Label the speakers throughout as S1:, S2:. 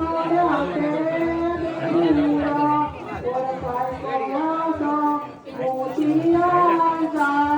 S1: 我了解你的，我也快活。我要找母亲的在。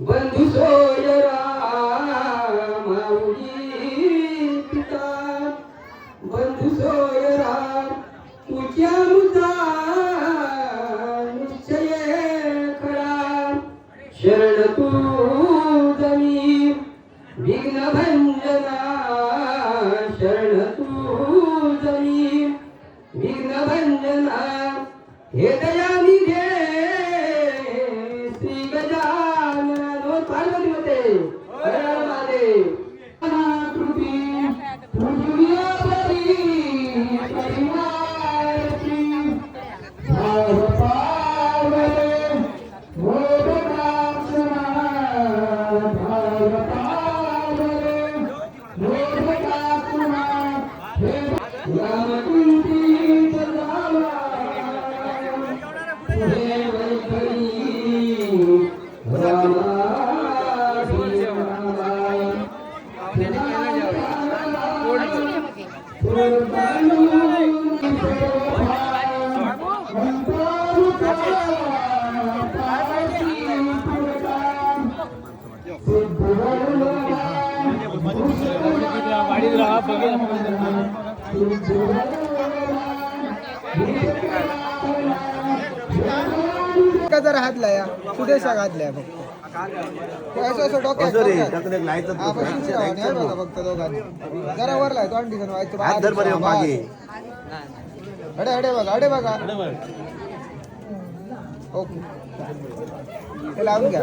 S1: बंधू सोय माऊली पिता. बंधू सोयरा तुझ्या मुद्दा निश्चय खरा. शरण तू जमी विघ्न भंजना. शरण तू जमी विघ्न भंजना. हे రామ हा, पण शिक्षण हवं नाही बघा फक्त दोघांनी जरा वर लाय तोंड दिसन व्हायचं अडे अडे बघा अडे बघा. ओके. लावून घ्या.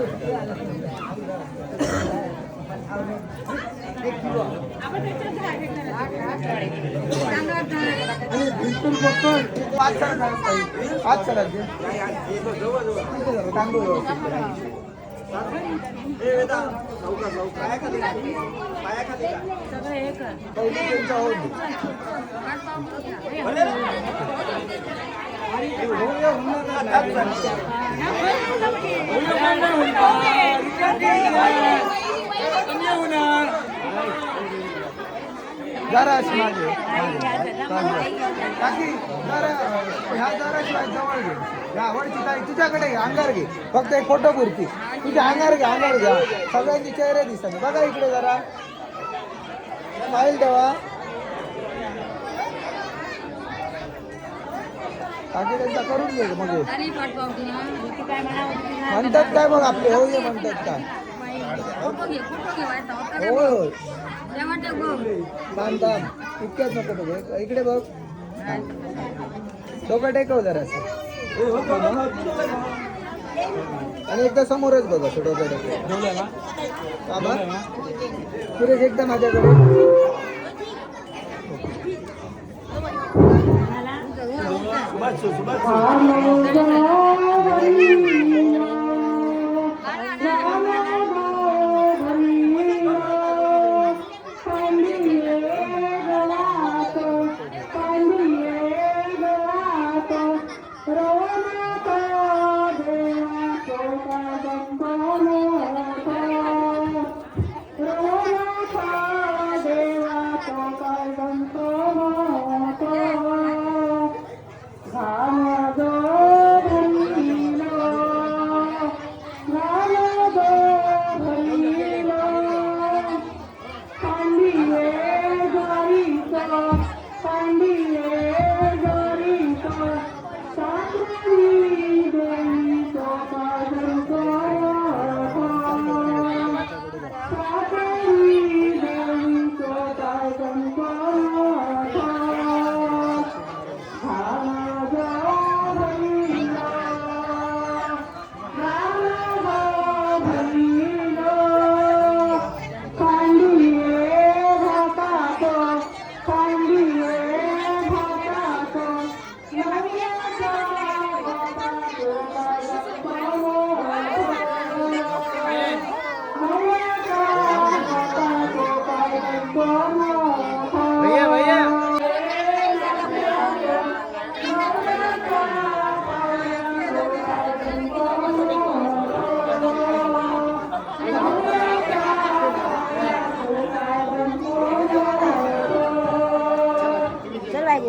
S1: पाच सरा पाच सरा तांदूळ व्यवस्थित करा. पहिले त्यांचा होऊ दे. जरा अशी मागे. काकी जरा ह्या जरा शिवाय जवळ घे. ह्या आवडची ताई तुझ्याकडे घे अंगार घे. फक्त एक फोटो पुरती. तुझ्या अंगार घे अंगार घ्या. सगळ्यांचे चेहरे दिसतात बघा इकडे जरा. पाहिल तेव्हा? काकी त्यांचा करून घे मग. म्हणतात काय मग आपले? ये म्हणतात काय? होय होय. थांब थांब इतक्याच नको बघ. इकडे बघ.
S2: डोकं टेकव जरा आणि एकदा समोरच बघ असं डोकं टेकव सुरेश एकदा माझ्याकडे.
S3: सुभाष सुभाष.
S2: Oh.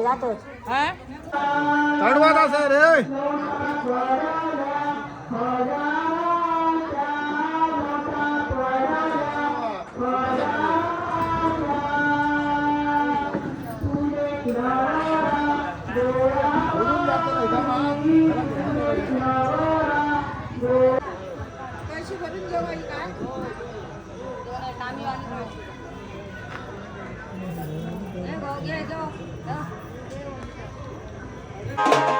S2: જાતો
S4: હે તણવા દા
S2: સર એ
S1: पैसे भरून जेवायची काय आम्ही
S2: वाली भाऊ घे जाऊ Thank you.